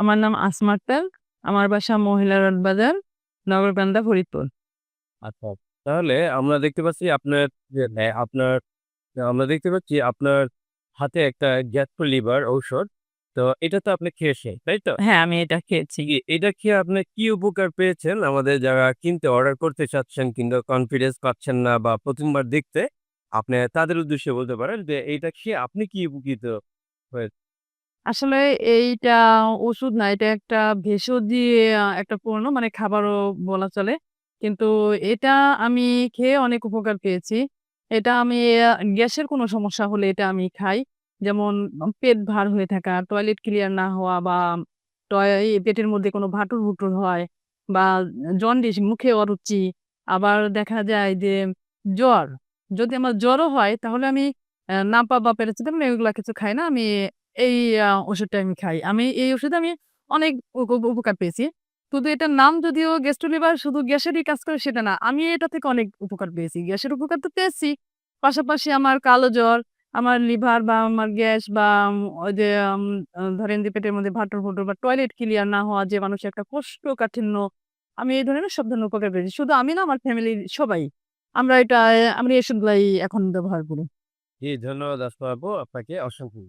আমার নাম আসমা আক্তার। আমার বাসা মহিলা রোড বাজার, নগরকান্দা, ফরিদপুর। আচ্ছা। তাহলে আমরা দেখতে পাচ্ছি আপনার আপনার আমরা দেখতে পাচ্ছি আপনার হাতে একটা গ্যাস্ট্রো লিভার ঔষধ। তো এটা তো আপনি খেয়েছেন, তাই তো? হ্যাঁ, আমি এটা খেয়েছি। এটা খেয়ে আপনি কি উপকার পেয়েছেন? আমাদের যারা কিনতে অর্ডার করতে চাচ্ছেন কিংবা কনফিডেন্স পাচ্ছেন না বা প্রথমবার দেখতে, আপনি তাদের উদ্দেশ্যে বলতে পারেন যে এইটা খেয়ে আপনি কি উপকৃত হয়ে আসলে এইটা ওষুধ না, এটা একটা ভেষজ একটা পণ্য মানে খাবারও বলা চলে। কিন্তু এটা আমি খেয়ে অনেক উপকার পেয়েছি। এটা আমি গ্যাসের কোনো সমস্যা হলে এটা আমি খাই। যেমন পেট ভার হয়ে থাকা, টয়লেট ক্লিয়ার না হওয়া বা টয় পেটের মধ্যে কোনো ভাটুর-ভুটুর হয় বা জন্ডিস, মুখে অরুচি, আবার দেখা যায় যে জ্বর। যদি আমার জ্বরও হয় তাহলে আমি নাপা বা প্যারাসিটামল এগুলা কিছু খাই না। আমি এই ওষুধটা আমি খাই। আমি এই ওষুধে আমি অনেক উপ উপ উপকার পেয়েছি। শুধু এটার নাম যদিও গ্যাস্ট্রো লিভার শুধু গ্যাসেরই কাজ করে সেটা না। আমি এটা থেকে অনেক উপকার পেয়েছি। গ্যাসের উপকার তো পেয়েছি। পাশাপাশি আমার কালো জ্বর, আমার লিভার বা আমার গ্যাস বা ওই যে ধরেন যে পেটের মধ্যে ভাটুর-ভুটুর বা টয়লেট ক্লিয়ার না হওয়া যে মানুষের একটা কোষ্ঠকাঠিন্য, আমি এই ধরনের সব ধরনের উপকার পেয়েছি। শুধু আমি না আমার ফ্যামিলির সবাই। আমরা এটা আমরা এই ওষুধগুলাই এখন ব্যবহার করি। জি, ধন্যবাদ আপু। আপনাকে অসংখ্য।